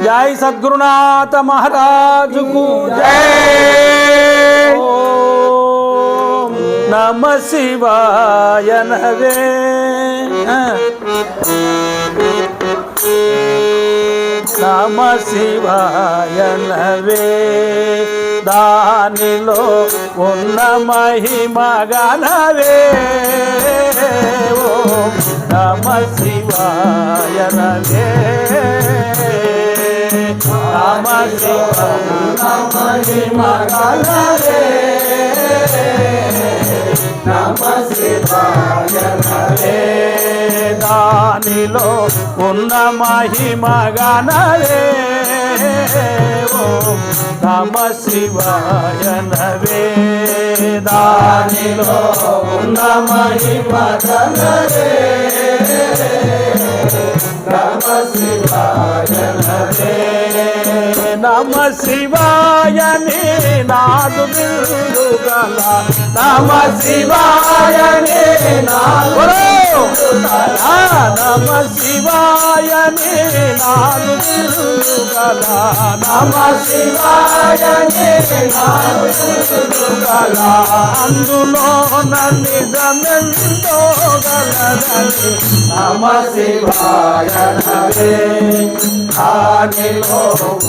జై సద్గురునాథ మహారాజుకు జై. నమ శివాయ నవే నమ శివాయ నవే దానిలో ఉన్న మహిమ ఓ నమ శివాయ నవే నమ శివాయ మహిమ గనవే నమ శివాయ నవే. దానిలో ఉన్న మహిమ నమ శివాయ నవే దానిలో ఉన్న నమ శివాయ నవే నమ శివాయ నీ నాదు బిల్లుగల నమ శివాయ నీ నాదు నమ శివాయ నీ నాదు బిల్లుగల నమ శివాయ నాదు అందులో నిజమెంతో గలదని. నమ శివాయ నవే దానిలో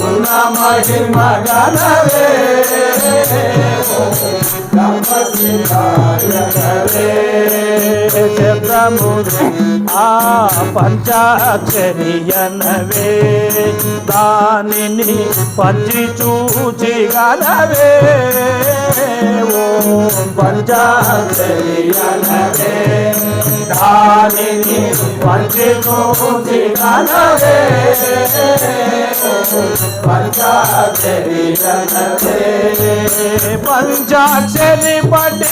ఉన్న మహిమ గనవే నమ శివాయ నవే ఆ పంచాక్షరియనవే. దానిని పంచి చూచి గనవే ఓ పంచాక్షరియనవే. దానిని పంచి చూచి గనవే పంచాక్షరి పడి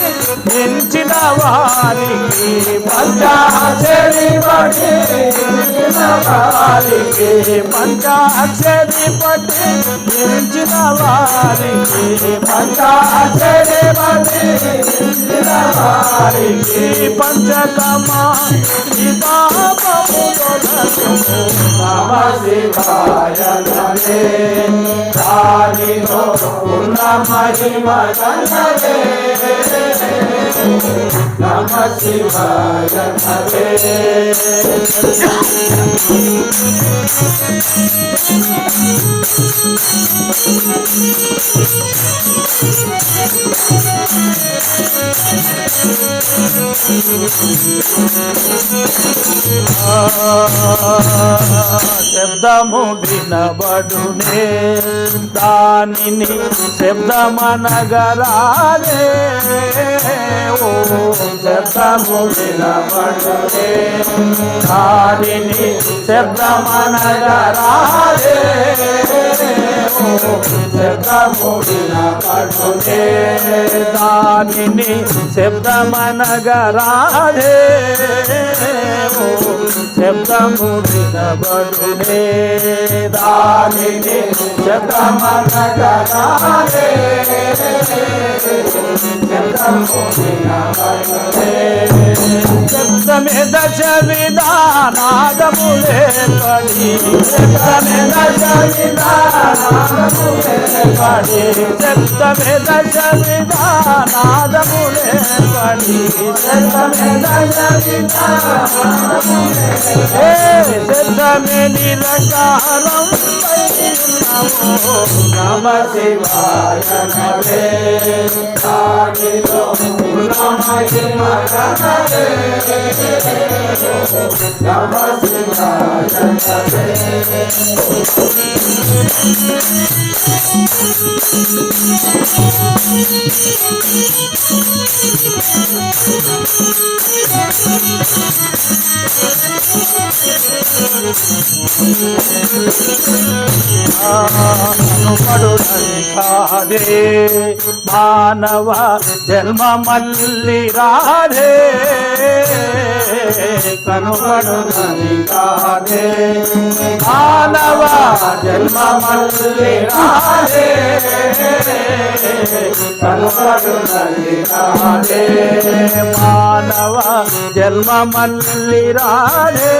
నిలిచిన వారికి పంచాక్షరి పడి నిలిచిన వారికి పంచాక్షరి పడి నిలిచిన వారికి పంచాక్షరి పడి నిలిచిన వారికి పంచకమ నమ శివాయ నమే దానిలో మహిమ గణవే నమ శివాయ నమే శబ్దము వినబడునే దానిని శబ్దమనగరాలే. ఓ శబ్దము వినబడునే దానిని శబ్దమనగరాలే. ఓ శబ్దము దానిని శబ్దమనగరాలే ఓ శబ్దము దానిని దానిని శబ్దమనగరాలే శబ్దము వినబడునే శబ్దమే దశ విధానాదములే పడి. శబ్దమే పడి. శబ్దమే పడి. నిరకారం నమ శివాయ నవే దానిలో నమ శివాయ నమ శివాయ నవే అనుపడునని కాదే మానవ జన్మ మల్లి రాధే. కనుపడునని కాదే మానవ జన్మ మల్లి రాధే. కనుపడునని కాదే మానవ జన్మ మల్లి రాధే.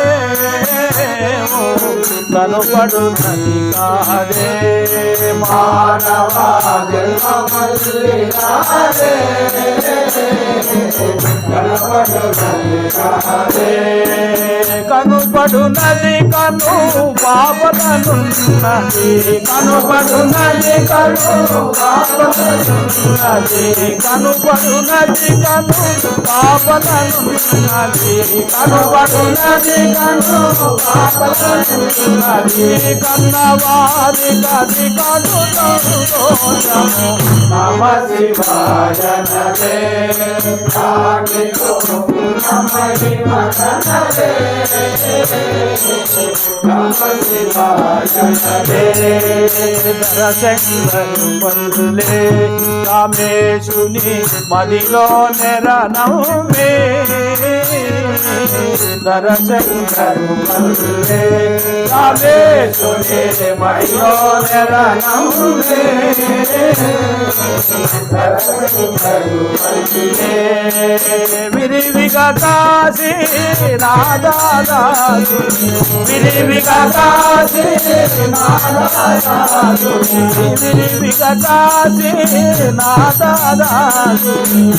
కనుపడునది కాదే. మానవ జన్మ మళ్ళీ కనపడునది కాదే కనుపడునది కను పాపదనున్నది కనుపడునది కను పాపదనున్నది కనుపడునది కను పాపదనున్నది కనుపడునది కను పాపదనున్నది కన్నవారి కది కను నమ. శివాయ నరే కాకిలో నమహిమ నరే నమ శివాయ నరే దరశంకరు పల్లె రామేశుని మదిలో నెరనమే దరశంకరు పల్లె రామేశుని మదిలో నెరనమే విరివిగా కాశీ నాదాదాసు. విరివిగా కాశీ నాదాదాసు. విరివిగా కాశీ నాదాదాసు.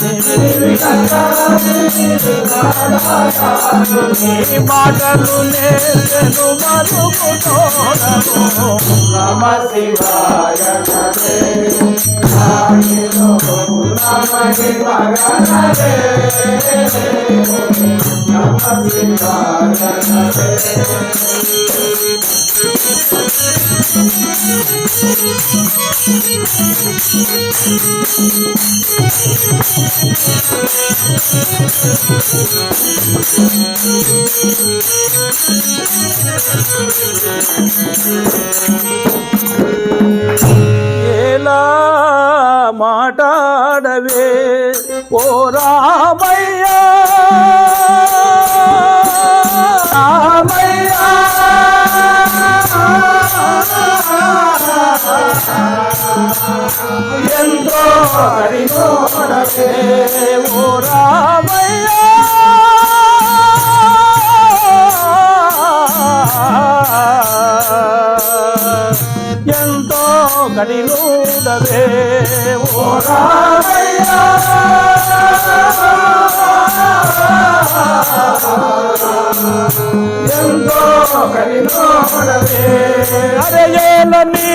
విరివిగా కాశీ నాదాదాసు. ఈ మాటలు నేను మరుగుతోడను నమ శివాయ నరే కాకిలో నమహిమ నరే నమ శివాయ నరే ఎలా మాటాడవే ఓ రామయ్య రామయ్య ఎంతో కరినోడవే కడినూడవే ఓ రామయ్య. ఎంతో కడినూడవే అరే ఏల నీ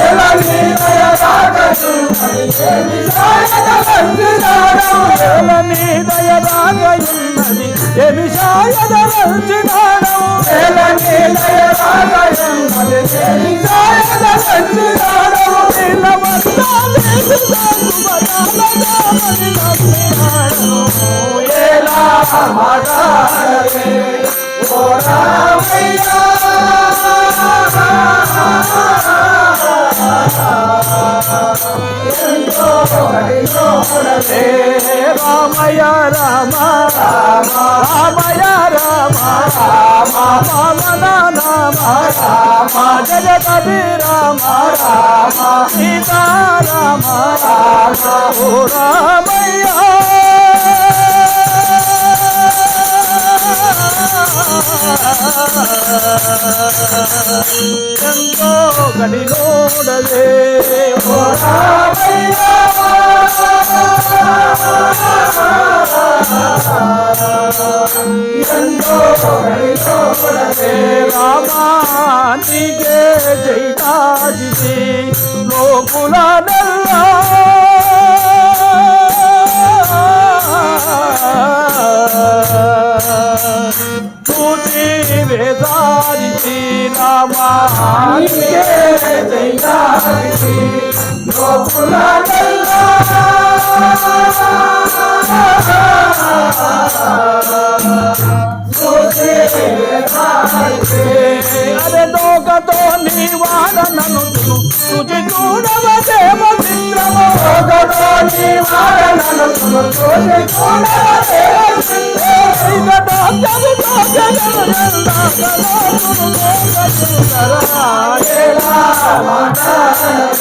ఏల నీ దయ రామ రామయ్య రామ రామ పవన నామ రామ జగదభి రామ రామ సీతా రామ రామ ఓ రామయ్య. ఎంతో గడిలోడలే. ఓ రామయ్య. జైతాజి లోకుల నెల్లా పూజి వేదారి రామానికే జైతాజి లోకుల నెల్లా అరే దోగతో నీ వాడనను తుజి చూడవ దేవ మిత్రము దోగతో నీ వాడనను తుజి చూడవ దేవ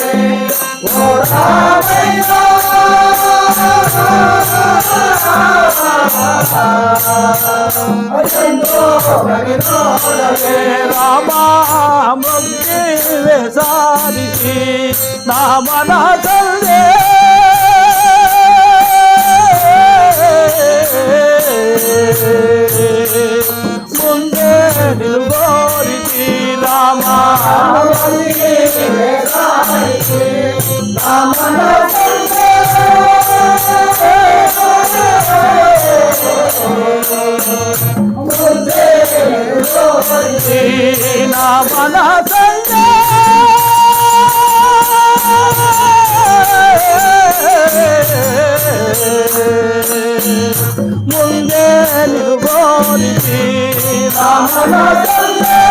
మిత్రము రామా మృత్యువే సారికి నా మనసల్లే ముందే నిలుగోరికి రామా నా మనసల్లే ముందే నిలుగోరికి రామా అరే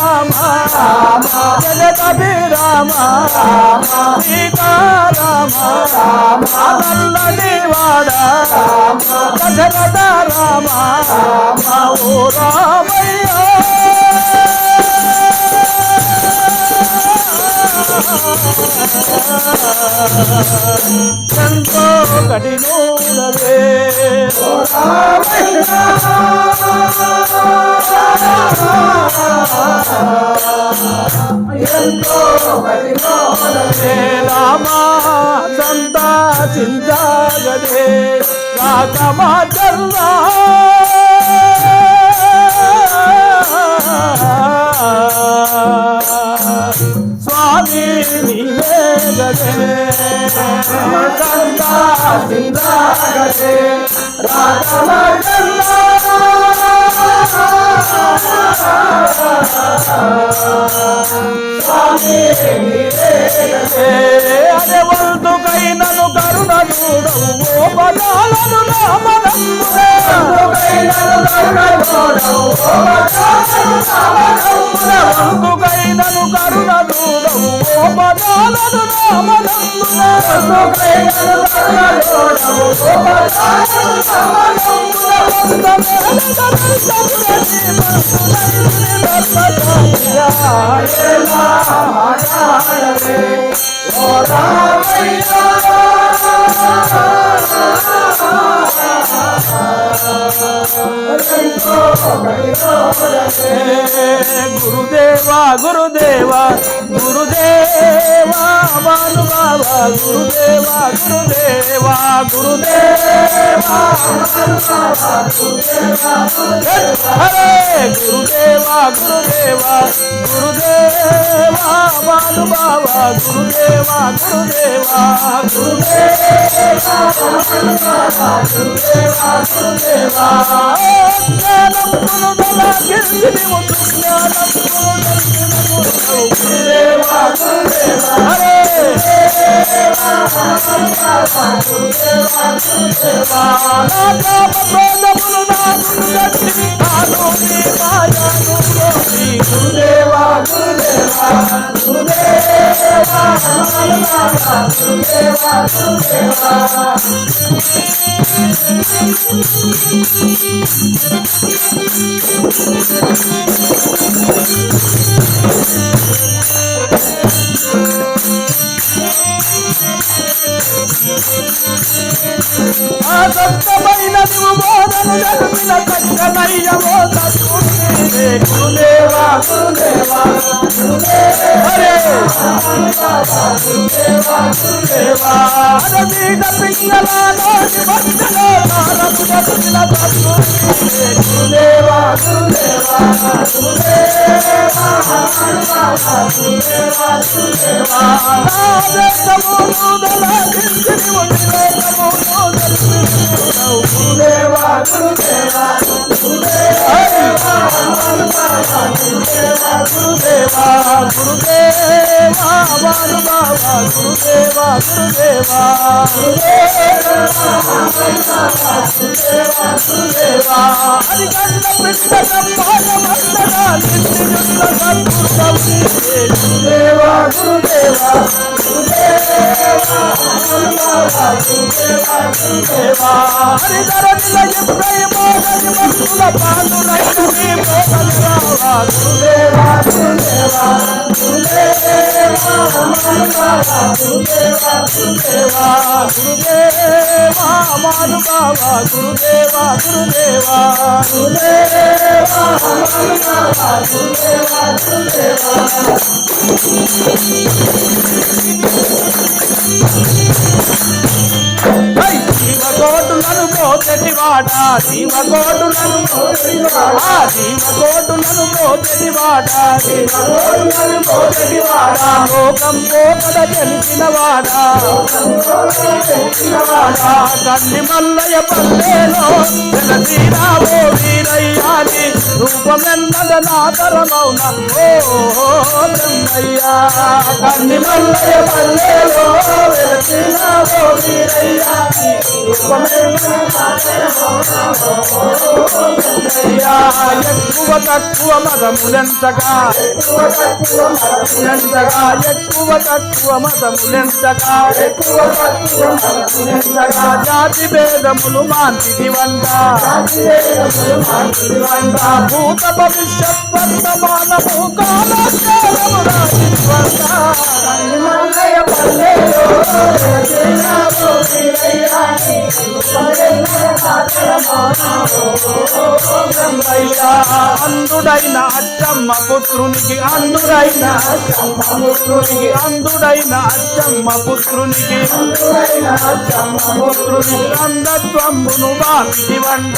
జగదభి రామ సీతారామ నల్లని వాడ దశరథ రామ ఓ రామయ్య కఠినూడవే హే రామా సంతా చింతాగదే రాకమా చల్లా. స్వామి నీవే గదే రాకమా అదే వంతుకైనను కరుణ చూడవు పదాలను రామనమ్మునే వంతుకైనను కరుణ చూడవు Oh, గురుదేవా గురుదేవా గురుదేవా భానుభావా గురుదేవా గురుదేవా గురుదేవా. హరే గురుదేవా గురుదేవా గురుదేవా భానుభావా గురుదేవా గురుదేవా గురుదేవా గురుదేవా జ్ఞానం గురుదల గిరిని ముందు జ్ఞానం గురుదేవా గురుదేవా హరే గురుదేవా గురుదేవా ఆ దత్తమైన నువ్వు బోధను జరిపిన చక్కనయ్యమో తత్వుడే గురుదేవా గురుదేవా అరవీడ పింగళ భక్తులో తారపు బతుకుల గురుదేవా గురుదేవా గురుదేవా గురుదేవా ఉండి వేదము గురుదేవా గురుదేవా గురుదేవా గురుదేవా గురుదేవా గురుదేవా గురుదేవా అది కన్న పిట్ట గురుదేవా మోచెటివాడ జీవకోటులను ఆ జీవకోటులను మోచెటివాడ లోకం పోకడ తెలిసినవాడా? కన్ని మల్లయ్య పల్లెలో వెలసీరావో వీరయ్యాని రూపమెన్నద నాదరమౌన ఓ బ్రహ్మయ్యా. కన్ని మల్లయ్య పల్లెలో వెలసీరావో వీరయ్యాని రూపమెన్నద ఎక్కువ తక్కువ మదములెంతగా ఎంతగా ఎక్కువ తక్కువ మతములెంతగా ఎక్కువ తక్కువ మతములెంతగా జాతి భేదములు మాంతిది వంట. భూత భవిష్యత్ వర్తమానము కాలకాలము రాజిది వంట. పల్లెలో అందుడైన అచ్చమ్మ పుత్రునికి అందుడైన పుత్రునికి అందుడైన అచ్చమ్మ పుత్రునికి పుత్రునికి అందత్వమును వామిటి వంట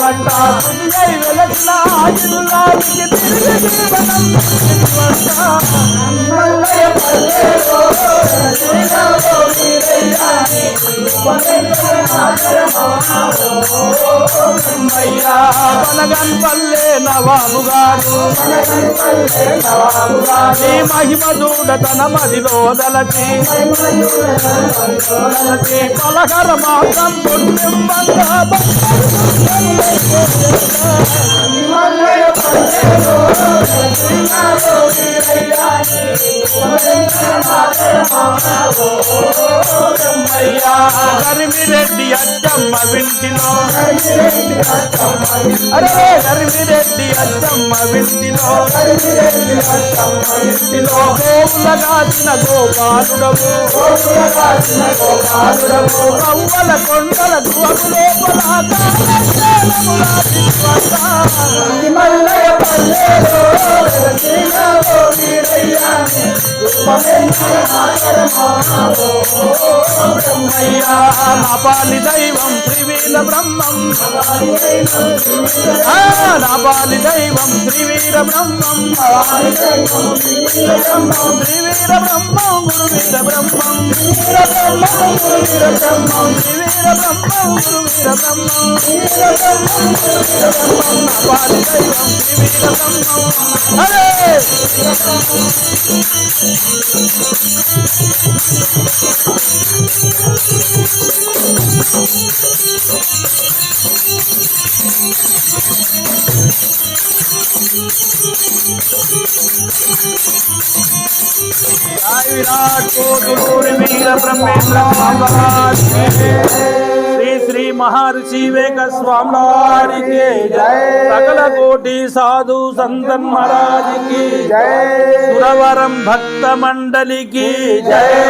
వంట వెలసిన ఆయుర్లానికి పల్లె నవాబు గారు నీ మహిమ చూడ తన మదిలో దలచి పలకర మాత్రం పుణ్యం వల్ల పల్లెలో అచ్చమ్మ వింటిలో. అరే కరిమిరెడ్డి అచ్చమ్మ వింటిలో. ఇంటిలో గోవుల కాచిన గోపాలుడవు గోపాలుడవు కవ్వల కొండల గుహకు లోపల అయ్యా నా దైవం త్రివీర బ్రహ్మం. నాపాలి నా పాలి దైవం త్రివీర బ్రహ్మం. త్రివీర బ్రహ్మం గురువీర బ్రహ్మం. త్రివీర బ్రహ్మం గురువీర బ్రహ్మం. త్రివీర బ్రహ్మం గురువీర బ్రహ్మం నా దైవం త్రివీర బ్రహ్మం. అరే! विराट को दुर्गुण मीर ब्रह्मेंद्र भगवान మహర్షి వేగ స్వామి వారికి సకల కోటి సాధు సంతన్ మహారాజుకి సురవరం భక్త మండలికి జయ